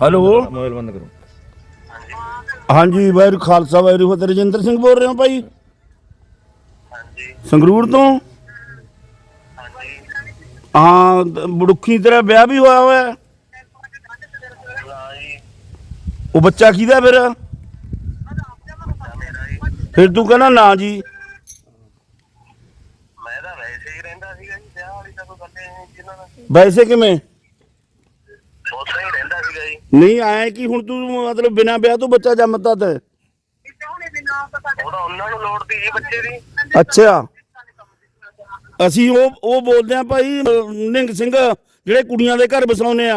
Hello? Mobile ਬੰਦ ਕਰੋ। ਹਾਂਜੀ ਵਾਹਿਗੁਰੂ ਖਾਲਸਾ ਵਾਹਿਗੁਰੂ ਫਤਿਹ। ਰਜਿੰਦਰ ਸਿੰਘ ਬੋਲ ਰਹੇ ਹੋ ਭਾਈ? ਹਾਂਜੀ। ਸੰਗਰੂਰ ਤੋਂ? ਹਾਂ ਬੜੁੱਖੀ ਤੇਰਾ ਵਿਆਹ ਵੀ ਹੋਇਆ ਹੋਇਆ। ਉਹ ਬੱਚਾ ਕਿਹਦਾ ਫਿਰ? ਫਿਰ ਤੂੰ ਕਹਿੰਦਾ ਨਾ ਜੀ। ਮੈਂ ਤਾਂ ਵੈਸੇ ਹੀ ਰਹਿੰਦਾ ਸੀਗਾ ਜੀ ਵਿਆਹ ਵਾਲੀ ਤਾਂ ਕੋਈ ਗੱਲ ਨਹੀਂ ਜਿੰਨਾਂ ਦਾ ਵੈਸੇ ਕਿਵੇਂ? ਜੀ ਨਹੀਂ ਆਇਆ ਕਿ ਹੁਣ ਤੂੰ ਮਤਲਬ ਬਿਨਾਂ ਵਿਆਹ ਤੋਂ ਬੱਚਾ ਜੰਮਤਾ ਤੇ ਉਹਦਾ ਉਹਨਾਂ ਨੂੰ ਲੋੜ ਦੀ ਜੀ ਬੱਚੇ ਦੀ। ਅੱਛਾ। ਅਸੀਂ ਉਹ ਉਹ ਬੋਲਦੇ ਆ ਭਾਈ ਨਿੰਗ ਸਿੰਘ ਜਿਹੜੇ ਕੁੜੀਆਂ ਦੇ ਘਰ ਵਸਾਉਨੇ ਆ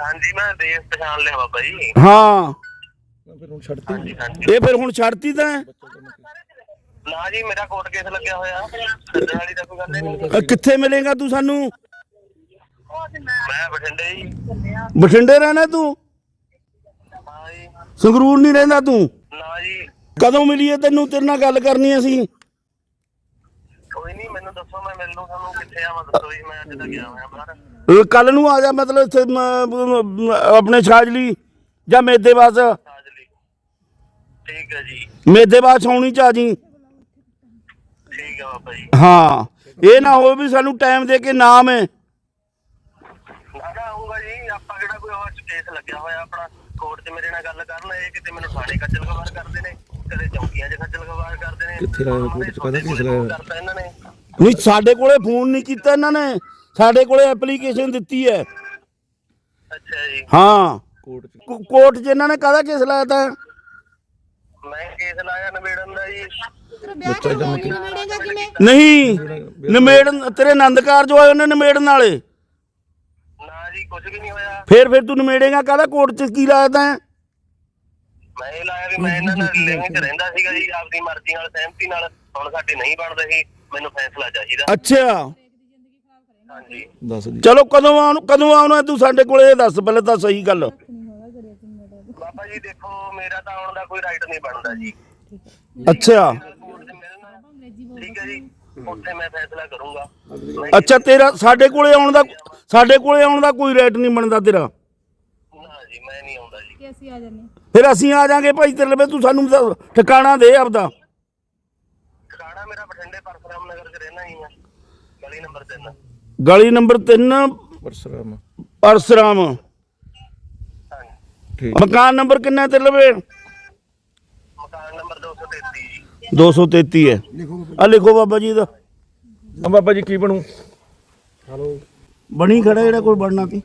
ਹਾਂਜੀ ਮੈਂ ਦੇਸ਼ ਪਛਾਣ ਲਿਆ ਬਾਬਾ ਜੀ। ਹਾਂ। ਫਿਰ ਹੁਣ ਛੱਡਤੀ ਇਹ ਫਿਰ ਹੁਣ ਛੱਡਤੀ ਤਾਂ ਨਾ ਜੀ ਮੇਰਾ ਕੋਰਟ ਕੇਸ ਲੱਗਿਆ ਹੋਇਆ। ਸੱਜਣ ਵਾਲੀ ਤਾਂ ਕੋਈ ਗੱਲ ਹੀ ਨਹੀਂ ਅਹ, ਕਿੱਥੇ ਮਿਲੇਗਾ ਤੂੰ ਸਾਨੂੰ? ਮੈਂ ਬਠਿੰਡੇ ਜੀ। ਬਠਿੰਡੇ ਰਹਿਣਾ ਤੂੰ? ਹਾਂ ਜੀ। ਸੰਗਰੂਰ ਨਹੀਂ ਰਹਿੰਦਾ ਤੂੰ? ਨਾ ਜੀ। ਕਦੋਂ ਮਿਲੀਏ ਤੈਨੂੰ? ਤੇਰੇ ਨਾਲ ਗੱਲ ਕਰਨੀ ਅਸੀਂ। ਕੋਈ ਨਹੀਂ ਮੈਨੂੰ ਦੱਸੋ ਮੈਂ ਮਿਲ ਲੂ ਤੁਹਾਨੂੰ ਕਿੱਥੇ ਆਵਾਂ ਦੱਸੋ ਜੀ ਮੈਂ ਅੱਜ ਤਾਂ ਗਿਆ ਹੋਇਆ ਬਾਹਰ। ਕੱਲ ਨੂੰ ਆ ਜਾ ਮਤਲਬ ਇੱਥੇ ਮ- ਮ- ਆਪਣੇ ਛਾਜਲੀ ਜਾਂ ਮੇਦੇਵਾਸ ਸਾਜਲੀ ਠੀਕ ਹੈ ਜੀ। ਮੇਦੇਵਾਸ ਛਾਉਣੀ ਚ ਆ ਜੀ ਠੀਕ ਹੈ ਬਾਬਾ ਜੀ। ਹਾਂ। ਇਹ ਨਾ ਹੋਵੇ ਵੀ ਸਾਨੂੰ ਟਾਈਮ ਦੇ ਕੇ ਨਾਮ ਹੈ। ਨਾ ਆਊਗਾ ਜੀ ਆਪਾਂ ਕਿਹੜਾ ਕੋਈ ਹੋਰ ਕੇਸ ਲੱਗਿਆ ਹੋਇਆ ਆਪਣਾ? ਕੋਰਟ 'ਚ ਮੇਰੇ ਨਾਲ ਗੱਲ ਕਰਨ ਇਹ ਕਿਤੇ ਮੈਨੂੰ ਥਾਣੇ ਖੱਜਲ ਖਵਾਰ ਕਰਦੇ ਨੇ ਕਦੇ ਚੌਕੀਆਂ 'ਚ ਖੱਜਲ ਖਵਾਰ ਕਰਦੇ ਨੇ। ਕਿੱਥੇ ਲਾਇਆ ਕੋਰਟ 'ਚ? ਕਾਹਦਾ ਕੇਸ ਲਾਇਆ? ਕਰਤਾ ਇਹਨਾਂ ਨੇ। ਨਹੀਂ ਸਾਡੇ ਕੋਲੇ ਫੋਨ ਨਹੀਂ ਕੀਤਾ ਇਹਨਾਂ ਨੇ। ਸਾਡੇ ਕੋਲੇ ਐਪਲੀਕੇਸ਼ਨ ਦਿੱਤੀ ਹੈ। ਅੱਛਾ ਜੀ। ਹਾਂ। ਕੋਰਟ ਚ। ਕੋ- ਕੋਰਟ 'ਚ ਇਹਨਾਂ ਨੇ ਕਾਹਦਾ ਕੇਸ ਲਾਇਆ ਤਾ? ਮੈਂ ਕੇਸ ਲਾਇਆ ਨਵੇੜਨ ਦਾ ਜੀ। ਕੇ ਮਿਲੇਗਾ ਕਿਵੇਂ? ਨਹੀਂ ਨਿਮੇੜਨ ਤੇਰੇ ਆਨੰਦ ਕਾਰਜ ਹੋਏ ਉਹਨੇ ਨਿਮੇੜਨ ਵਾਲੇ। ਕੁਝ ਵੀ ਨਹੀਂ ਹੋਇਆ। ਫੇਰ ਫਿਰ ਤੂੰ ਨਿਮੇੜੇਗਾ ਕਾਹਦਾ? ਕੋਰਟ 'ਚ ਕੀ ਲਾਇਆ ਤਾ? ਮੈਂ ਇਹ ਲਾਇਆ ਵੀ ਮੈਂ ਇਹਨਾਂ ਨਾਲ ਲਿੰਕ 'ਚ ਰਹਿੰਦਾ ਸੀਗਾ ਜੀ ਆਪਦੀ ਮਰਜ਼ੀ ਨਾਲ ਸਹਿਮਤੀ ਨਾਲ। ਹੁਣ ਸਾਡੀ ਨਹੀਂ ਬਣਦਾ ਸੀ ਮੈਨੂੰ ਫੈਸਲਾ ਚਾਹੀਦਾ। ਅੱਛਾ। ਹਾਂਜੀ। ਦੱਸ ਦੀ। ਚਲੋ ਕਦੋਂ ਆਉਣ ਕਦੋਂ ਆਉਣਾ ਤੂੰ ਸਾਡੇ ਕੋਲੇ? ਇਹ ਦੱਸ ਪਹਿਲੇ ਤਾਂ ਸਹੀ ਗੱਲ। ਬਾਬਾ ਜੀ ਦੇਖੋ ਮੇਰਾ ਤਾਂ ਆਉਣ ਦਾ ਕੋਈ ਰਾਈਟ ਨਹੀਂ ਬਣਦਾ ਜੀ। ਅੱਛਾ। ਕੋਰਟ 'ਚ ਮਿਲਣਾ ਠੀਕ ਹੈ ਜੀ। ਉੱਥੇ ਮੈਂ ਫੈਸਲਾ ਕਰੂੰਗਾ। ਅੱਛਾ ਤੇਰਾ ਸਾਡੇ ਕੋਲੇ ਆਉਣ ਦਾ ਸਾਡੇ ਕੋਲੇ ਆਉਣ ਦਾ ਕੋਈ ਰੇਟ ਨਹੀਂ ਬਣਦਾ ਤੇਰਾ। ਨਾ ਜੀ ਮੈਂ ਨਹੀਂ ਆਉਂਦਾ ਜੀ। ਕਿ ਅਸੀਂ ਆ ਜਾਂਦੇ ਫਿਰ ਅਸੀਂ ਆ ਜਾਾਂਗੇ ਭਾਈ ਤੇਰੇ ਲਵੇ ਤੂੰ ਸਾਨੂੰ ਦੱਸ- ਠਿਕਾਣਾ ਦੇ ਆਪਦਾ। ਖਾਣਾ ਮੇਰਾ ਬਠਿੰਡੇ ਪਰਸਰਾਮ ਨਗਰ 'ਚ ਰਹਿਣਾ ਹੀ ਆ ਗਲੀ ਨੰਬਰ 3 ਗਲੀ ਨੰਬਰ 3 ਪਰਸਰਾਮ। ਪਰਸਰਾਮ। ਹਾਂਜੀ। ਠੀਕ। ਮਕਾਨ ਨੰਬਰ ਕਿੰਨਾ ਤੇਰੇ ਲਵੇ ਮਕਾਨ ਨੰਬਰ 233 ਜੀ। 233 ਹੈ। ਆ ਲਿਖੋ ਬਾਬਾ ਜੀ ਦਾ। ਹਾਂ ਬਾਬਾ ਜੀ ਕੀ ਬਣੂ? ਬਣੀ ਖੜਾ ਜਿਹੜਾ ਕੋਈ ਬਣਨਾ ਸੀ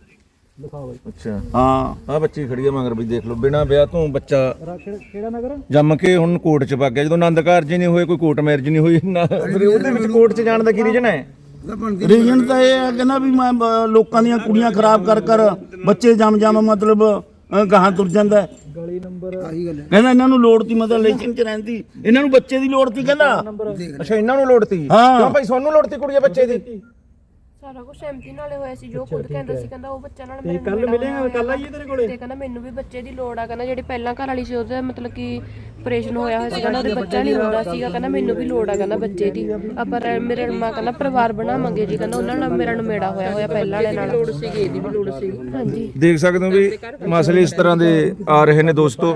ਅੱਛਾ। ਹਾਂ। ਆ ਬੱਚੀ ਖੜੀ ਆ ਮਗਰ ਵੀ ਦੇਖ ਲਓ ਬਿਨਾ ਵਿਆਹ ਤੋਂ ਬੱਚਾ ਕਿਹੜਾ ਨਗਰ? ਜੰਮ ਕੇ ਹੁਣ ਕੋਰਟ ਚ ਵਗ ਗਿਆ ਜਦੋਂ ਆਨੰਦ ਕਾਰਜ ਹੀ ਨਹੀਂ ਹੋਏ ਕੋਈ ਕੋਰਟ ਮੈਰਿਜ ਨਹੀਂ ਹੋਈ ਨਾ ਫਿਰ ਉਹਦੇ ਵਿੱਚ ਕੋਰਟ ਚ ਜਾਣ ਦਾ ਕੀ ਰੀਜਨ ਹੈ? ਰੀਜਨ ਤਾਂ ਇਹ ਹੈ ਕਹਿੰਦਾ ਵੀ ਮੈਂ ਬ- ਲੋਕਾਂ ਦੀਆਂ ਕੁੜੀਆਂ ਖਰਾਬ ਕਰ ਕਰ ਬੱਚੇ ਜੰਮ ਜੰਮ ਮਤਲਬ ਅ, ਗਾਹਾਂ ਤੁਰ ਜਾਂਦਾ ਗਲੀ ਨੰਬਰ ਆਹੀ ਗੱਲ ਕਹਿੰਦਾ ਇਹਨਾਂ ਨੂੰ ਲੋੜ ਤੀ ਮਤਲਬ ਰਿਲੇਸ਼ਨ ਚ ਰਹਿੰਦੀ। ਇਹਨਾਂ ਨੂੰ ਬੱਚੇ ਦੀ ਲੋੜ ਤੀ ਕਹਿੰਦਾ। ਅੱਛਾ ਇਹਨਾਂ ਨੂੰ ਲੋੜਤੀ ਹਾਂ। ਕਿਉਂ ਭਾਈ ਤੁਹਾਨੂੰ ਲੋੜਤੀ ਕੁੜੀਆਂ ਬੱਚੇ ਦੀ? ਸਾਰਾ ਕੁਝ ਸਹਿਮਤੀ ਨਾਲੇ ਹੋਇਆ ਸੀ ਜੋ ਖੁਦ ਕਹਿੰਦਾ ਸੀ ਕਹਿੰਦਾ ਉਹ ਬੱਚਾ ਨਾਲ ਮੇਰੇ ਕੱਲ ਮਿਲੇਗਾ ਕੱਲ ਆਈਏ ਤੇਰੇ ਕੋਲੇ? ਤੇ ਕਹਿੰਦਾ ਮੈਨੂੰ ਵੀ ਬੱਚੇ ਦੀ ਲੋੜ ਆ ਕਹਿੰਦਾ ਜਿਹੜੀ ਪਹਿਲਾਂ ਘਰ ਵਾਲੀ ਸੀ ਉਹਦਾ ਮਤਲਬ ਕਿ ਆਪਰੇਸ਼ਨ ਹੋਇਆ ਹੋਇਆ ਸੀ ਕਹਿੰਦਾ ਉਹਦੇ ਬੱਚਾ ਨਹੀਂ ਹੁੰਦਾ ਸੀਗਾ ਕਹਿੰਦਾ ਮੈਨੂੰ ਵੀ ਲੋੜ ਆ ਕਹਿੰਦਾ ਬੱਚੇ ਦੀ। ਆਪਾਂ ਰਹਿ- ਮੇਰੇ ਮਾਂ ਕਹਿੰਦਾ ਪਰਿਵਾਰ ਬਣਾਵਾਂਗੇ ਜੀ ਕਹਿੰਦਾ ਉਹਨਾਂ ਨਾਲ ਮੇਰਾ ਨਮੇੜਾ ਹੋਇਆ ਹੋਇਆ ਪਹਿਲਾਂ ਵਾਲੇ ਨਾਲ। ਲੋੜ ਸੀਗੀ ਇਹਦੀ ਵੀ ਲੋੜ ਸੀਗੀ। ਹਾਂਜੀ। ਦੇਖ ਸਕਦੇ ਹੋ ਵੀ ਮਸਲੇ ਇਸ ਤਰ੍ਹਾਂ ਦੇ ਆ ਰਹੇ ਨੇ ਦੋਸਤੋ।